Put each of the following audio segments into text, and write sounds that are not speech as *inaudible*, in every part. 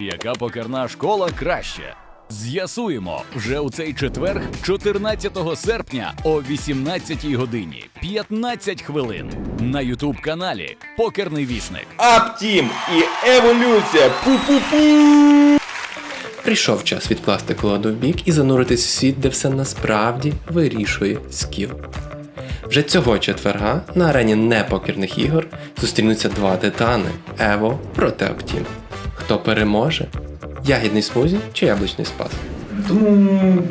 Яка покерна школа краще? З'ясуємо вже у цей четверг, 14 серпня о 18 годині 15 хвилин на Ютуб каналі Покерний Вісник. Аптім і еволюція. Пу-пу-пу. Прийшов час відкласти колоду в бік і зануритись в світ, де все насправді вирішує скіл. Вже цього четверга на арені непокерних ігор зустрінуться два титани Ево проти Аптім. Хто переможе? Ягідний смузі чи яблучний спас? Тому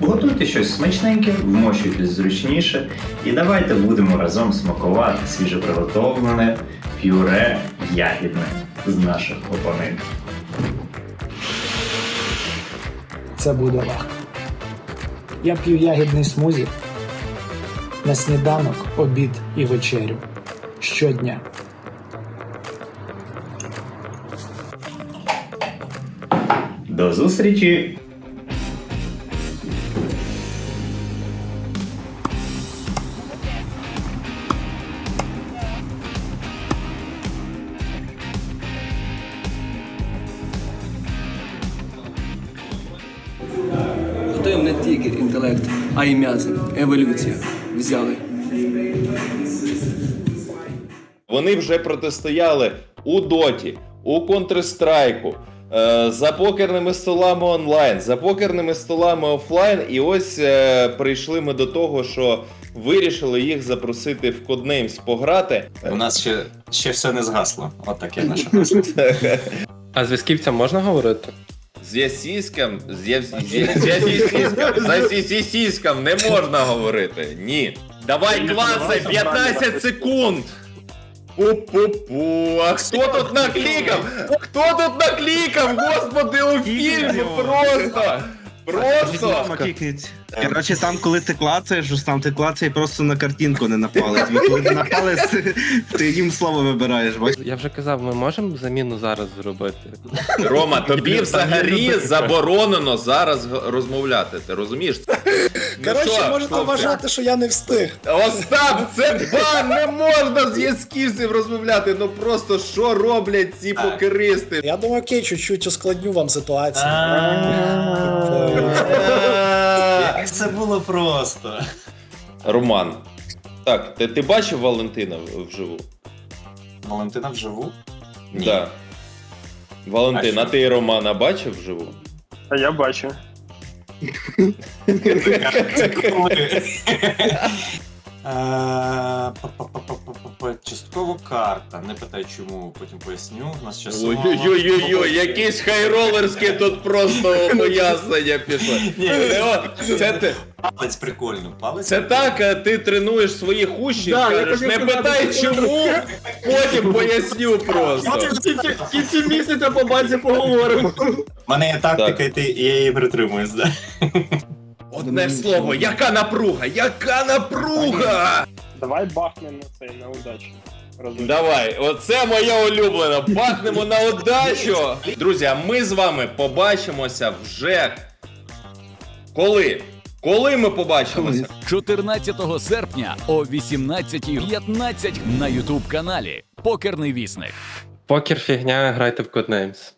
готуйте щось смачненьке, вмощуйтесь зручніше, і давайте будемо разом смакувати свіжеприготовлене пюре ягідне з наших опонентів. Це буде легко. Я п'ю ягідний смузі на сніданок, обід і вечерю щодня. До зустрічі! Готуємо не тільки інтелект, а й м'язи. Еволюція. Взяли. Вони вже протистояли у Доті, у Counter-Strike, за покерними столами онлайн, за покерними столами офлайн. І ось е, прийшли ми до того, що вирішили їх запросити в Codenames пограти. У нас ще, ще все не згасло. От таке наше *laughs* гасло. А зв'язківцям можна говорити? З ясіськом, з сісіськом не можна говорити. Ні. Давай клацай, 15 секунд. Пу-пу-пу. А хто тут наклікав? Хто тут наклікав? Господи, у фільмі просто. Просто. Коротше, там, коли ти клацаєш, там ти клацаєш просто на картинку не на палець. Бо коли ти на палець, ти їм слово вибираєш. Я вже казав, ми можемо заміну зараз зробити. Рома, тобі взагалі заборонено зараз розмовляти. Ти розумієш? Ну Коротше, можете вважати, що я не встиг. Остап, це бан! Не можна з ясківців розмовляти. Ну просто що роблять ці покеристи? Я думаю, окей, чуть-чуть ускладню вам ситуацію. Як це було просто. Роман. Так, ти, ти бачив Валентина в- вживу? Валентина вживу? Ні. Да. Валентин, А а що? ти Романа бачив вживу? А я бачу. *laughs* *laughs* ああ、Частково карта. Не питай чому, потім поясню. У нас часово. Ой-ой-ой, якісь хайролерські тут просто пояснення пішло. Ні, Це, ти- Палець прикольно. Палець це так, а ти тренуєш своїх учнів, кажеш, не питай чому, *laughs* потім поясню просто. В кінці місяця по базі поговоримо. У мене є тактика, і ти я її притримуюсь, да. Одне слово, яка напруга, яка напруга! Давай бахнемо на цей на удачу. Разом. Давай, оце моя улюблена. Бахнемо на удачу. Друзі, а ми з вами побачимося вже. Коли? Коли ми побачимося? 14 серпня о 18.15 на Ютуб каналі Покерний Вісник. Покер фігня, грайте в Codenames.